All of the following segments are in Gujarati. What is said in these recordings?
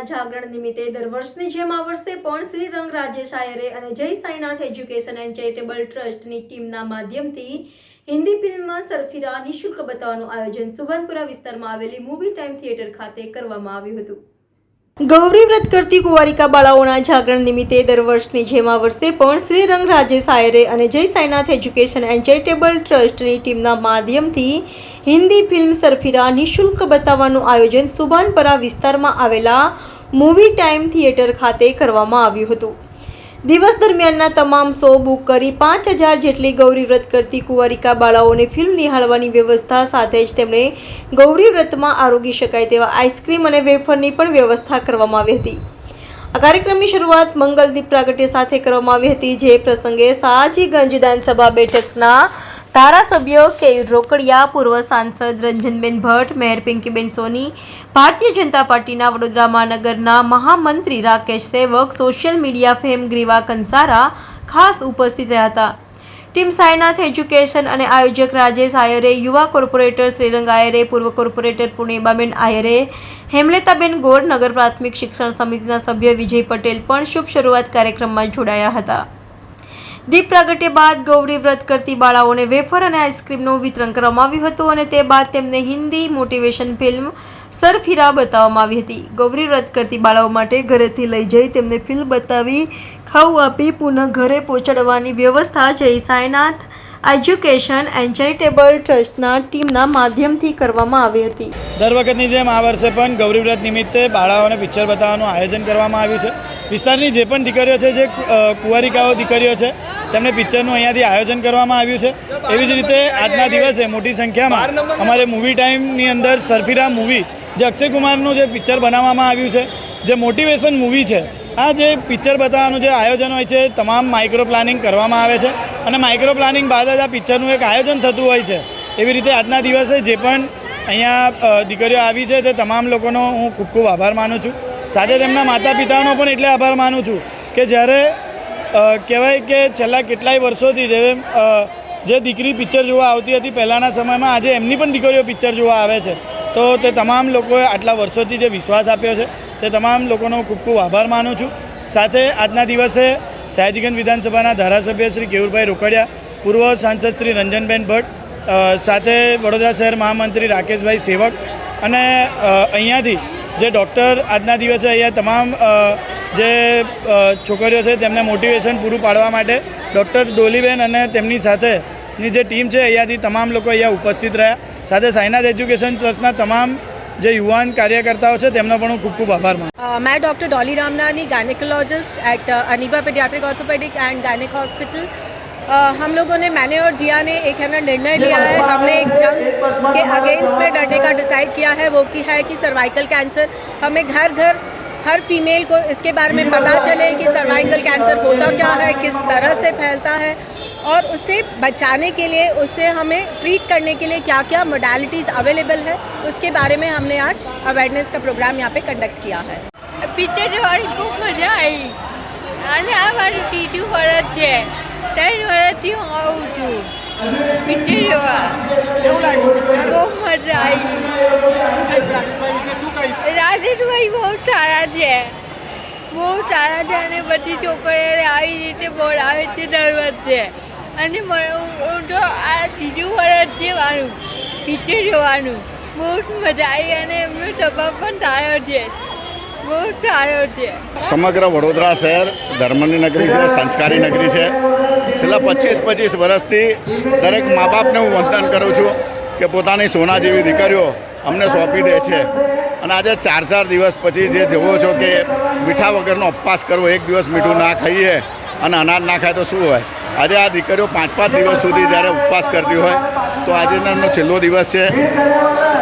બાળાઓના જાગરણ નિમિત્તે દર વર્ષની જેમ આ વર્ષે પણ શ્રી રંગ રાજેશ આયરે અને જય સાઈનાથ એજ્યુકેશન એન્ડ ચેરિટેબલ ટ્રસ્ટની ટીમના માધ્યમથી હિન્દી ફિલ્મ સરફીરા નિઃશુલ્ક બતાવવાનું આયોજન સુવર્ણપુરા વિસ્તારમાં આવેલી મૂવી ટાઈમ થિયેટર ખાતે કરવામાં આવ્યું હતું. ગૌરી વ્રત કરતી કુંવારિકા બાળાઓના જાગરણ નિમિત્તે દર વર્ષની જેમ આ વર્ષે પણ શ્રી રંગ રાજેશ અને જય સાઈનાથ એજ્યુકેશન એન્ડ ચેરિટેબલ ટ્રસ્ટની ટીમના માધ્યમથી હિન્દી ફિલ્મ સરફીરા નિઃશુલ્ક બતાવવાનું આયોજન સુભાનપરા વિસ્તારમાં આવેલા મૂવી ટાઈમ થિયેટર ખાતે કરવામાં આવ્યું હતું. દિવસ દરમિયાનના તમામ શો બુક કરી પાંચ હજાર જેટલી ગૌરી વ્રત કરતી કુંવારિકા બાળાઓને ફિલ્મ નિહાળવાની વ્યવસ્થા સાથે જ તેમણે ગૌરી વ્રતમાં આરોગી શકાય તેવા આઈસ્ક્રીમ અને વેફરની પણ વ્યવસ્થા કરવામાં આવી હતી. આ કાર્યક્રમની શરૂઆત મંગલદીપ પ્રાગટ્ય સાથે કરવામાં આવી હતી. જે પ્રસંગે સાજીગંજ વિધાનસભા બેઠકના ધારાસભ્ય કે રોકડિયા પૂર્વ સાંસદ રંજનબેન ભટ્ટ, મેયર પિંકીબેન સોની, ભારતીય જનતા પાર્ટીના વડોદરા મહાનગરના મહામંત્રી Rakesh Sevak, social media fame Griva Kansara ખાસ ઉપસ્થિત રહ્યા હતા. ટીમ સાયનાથ એજ્યુકેશન અને આયોજક રાજેશ આયરે, યુવા કોર્પોરેટર શ્રીરંગ આયરે, પૂર્વ કોર્પોરેટર પૂર્ણિમાબેન આયરે, હેમલેતાબેન ગોર, નગર પ્રાથમિક શિક્ષણ સમિતિના સભ્ય વિજય પટેલ પણ શુભ શરૂઆત કાર્યક્રમમાં જોડાયા હતા. દીપ પ્રાગટ્ય બાદ ગૌરી વ્રત કરતી બાળાઓને વેફર અને આઈસ્ક્રીમનું વિતરણ કરવામાં આવ્યું હતું અને તે બાદ તેમને હિન્દી મોટિવેશન ફિલ્મ સરફીરા બતાવવામાં આવી હતી. ગૌરી વ્રત કરતી બાળાઓ માટે ઘરેથી લઈ જઈ તેમને ફિલ્મ બતાવી ખાવું આપી, પુનઃ ઘરે પહોંચાડવાની વ્યવસ્થા જય સાયનાથ એજ્યુકેશન એન્ડ ચેરિટેબલ ટ્રસ્ટના ટીમના માધ્યમથી કરવામાં આવી હતી. દર વખતની જેમ આ વર્ષે પણ ગૌરીવ્રત નિમિત્તે બાળાઓને પિક્ચર બતાવવાનું આયોજન કરવામાં આવ્યું છે. વિસ્તારની જે પણ દીકરીઓ છે, જે કુંવારિકાઓ દીકરીઓ છે, તેમને પિક્ચરનું અહીંયાથી આયોજન કરવામાં આવ્યું છે. એવી જ રીતે આજના દિવસે મોટી સંખ્યામાં અમારે મૂવી ટાઈમની અંદર સરફીરા મૂવી, જે અક્ષય કુમારનું જે પિક્ચર બનાવવામાં આવ્યું છે, જે મોટિવેશન મૂવી છે, આ જે પિક્ચર બતાવવાનું જે આયોજન હોય છે, તમામ માઇક્રો પ્લાનિંગ કરવામાં આવે છે. અને માઇક્રો પ્લાનિંગ બાદ જ આ પિક્ચરનું એક આયોજન થતું હોય છે. એવી રીતે આજના દિવસે જે પણ અહીંયા દીકરીઓ આવી છે તે તમામ લોકોનો હું ખૂબ ખૂબ આભાર માનું છું. સાથે તેમના માતા પિતાનો પણ એટલે આભાર માનું છું કે જ્યારે કહેવાય કે છેલ્લા કેટલાય વર્ષોથી જે જે દીકરી પિક્ચર જોવા આવતી હતી પહેલાંના સમયમાં, આજે એમની પણ દીકરીઓ પિક્ચર જોવા આવે છે. તો તે તમામ લોકોએ આટલા વર્ષોથી જે વિશ્વાસ આપ્યો છે, તે તમામ લોકોનો ખૂબ ખૂબ આભાર માનું છું. સાથે આજના દિવસે સયાજીગંજ વિધાનસભાના ધારાસભ્ય શ્રી કેવુરભાઈ રોકડિયા, પૂર્વ સાંસદ શ્રી રંજનબેન ભટ્ટ સાથે વડોદરા શહેર મહામંત્રી રાકેશભાઈ સેવક અને અહીંયાથી જે ડૉક્ટર આજના દિવસે અહીંયા તમામ જે છોકરીઓ છે તેમને મોટિવેશન પૂરું પાડવા માટે ડૉક્ટર ડોલીબેન અને તેમની સાથેની જે ટીમ છે અહીંયાથી તમામ લોકો અહીંયા ઉપસ્થિત રહ્યા. સાથે સાઈનાથ એજ્યુકેશન ટ્રસ્ટના તમામ જે યુવાન કાર્યકર્તાઓ છે તેમનો પણ હું ખૂબ ખૂબ આભાર માનું Uh, मैं doctor Dolly Ramnani gynaecologist at Aneeba paediatric orthopaedic and gynaec hospital हम लोगों ने मैंने और जिया ने एक है ना निर्णय लिया है हमने एक जंग के अगेंस्ट में लड़ने का डिसाइड किया है वो की है कि सर्वाइकल कैंसर हमें घर घर हर फीमेल को इसके बारे में पता चले कि सर्वाइकल कैंसर होता क्या है किस तरह से फैलता है और उससे बचाने के लिए उससे हमें ट्रीट करने के लिए क्या क्या मोडालिटीज़ अवेलेबल है उसके बारे में हमने आज अवेयरनेस का प्रोग्राम यहाँ पे कंडक्ट किया है પિક્ચર જોવાની ખૂબ મજા આવી અને આ મારું ત્રીજું વર્ષ છે ત્રણ વર્ષથી હું આવું છું પિક્ચર જોવા બહુ મજા આવી રાજેશભાઈ બહુ સારા છે બહુ સારા છે અને બધી છોકરીઓને આવી રીતે બોલાવે છે દર વર્ષે અને હું તો આ બીજું વર્ષ મારું પિક્ચર જોવાનું, બહુ મજા આવી અને એમનો સ્વભાવ પણ સારો છે, બહુ સારો છે. સમગ્ર વડોદરા શહેર ધર્મની નગરી છે, સંસ્કારી નગરી છે. છેલ્લા પચીસ પચીસ વર્ષથી દરેક મા બાપને હું વંદન કરું છું કે પોતાની સોના જેવી દીકરીઓ અમને સોંપી દે છે. અને આજે ચાર ચાર દિવસ પછી જે જુઓ છો કે મીઠા વગરનો ઉપવાસ કરવો, એક દિવસ મીઠું ના ખાઈએ અને અનાજ ના ખાય તો શું હોય? આજે આ દીકરીઓ પાંચ પાંચ દિવસ સુધી જ્યારે ઉપવાસ કરતી હોય, તો આજે એમનો છેલ્લો દિવસ છે.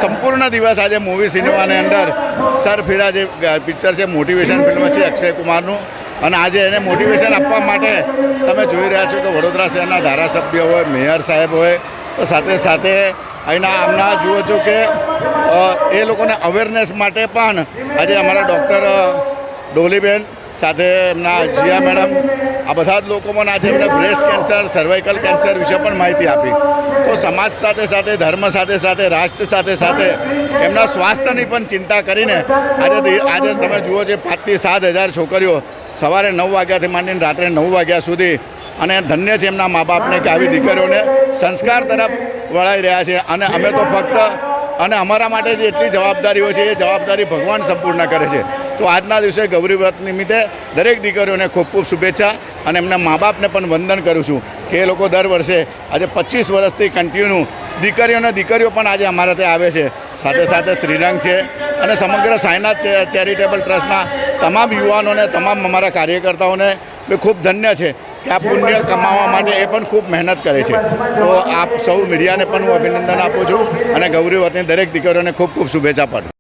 સંપૂર્ણ દિવસ આજે મૂવી સિનેમાની અંદર સર ફેરા જે પિક્ચર છે મોટિવેશન ફિલ્મ છે, અક્ષય કુમારનું. અને આજે એને મોટિવેશન આપવા માટે તમે જોઈ રહ્યા છો કે વડોદરા શહેરના ધારાસભ્ય હોય, મેયર સાહેબ હોય, તો સાથે સાથે અહીંના આમના જુઓ છો કે એ લોકોને અવેરનેસ માટે પણ આજે અમારા ડૉક્ટર ડોલીબેન સાથે એમના જીયા મેડમ, આ બધા જ લોકો પણ આજે એમને બ્રેસ્ટ કેન્સર સર્વાઇકલ કેન્સર વિશે પણ માહિતી આપી. તો સમાજ સાથે સાથે, ધર્મ સાથે સાથે, રાષ્ટ્ર સાથે સાથે એમના સ્વાસ્થ્યની પણ ચિંતા કરીને આજે આજે તમે જુઓ જે પાંચથી સાત હજાર છોકરીઓ સવારે નવ વાગ્યાથી માંડીને રાત્રે નવ વાગ્યા સુધી અને ધન્ય છે એમના મા બાપને કે આવી દીકરીઓને સંસ્કાર તરફ વળાઈ રહ્યા છે. અને અમે તો ફક્ત અને અમારા માટે જે એટલી જવાબદારીઓ છે, એ જવાબદારી ભગવાન સંપૂર્ણ કરે છે. તો આજના દિવસે ગૌરી વ્રત નિમિત્તે દરેક દીકરીઓને ખૂબ ખૂબ શુભેચ્છા અને એમના મા બાપને પણ વંદન કરું છું કે એ લોકો દર વર્ષે આજે પચીસ વર્ષથી કન્ટિન્યુ દીકરીઓને દીકરીઓ પણ આજે અમારા ત્યાં આવે છે. સાથે સાથે શ્રીરંગ છે અને સમગ્ર સાંઈનાથ ચે- ચેરિટેબલ ટ્રસ્ટના તમામ યુવાનોને, તમામ અમારા કાર્યકર્તાઓને ખૂબ ધન્ય છે કે આ પુણ્ય કમાવા માટે એ પણ ખૂબ મહેનત કરે છે. તો આપ સૌ મીડિયાને પણ હું અભિનંદન આપું છું અને ગૌરી વતની દરેક દીકરીઓને ખૂબ ખૂબ શુભેચ્છા પાઠવું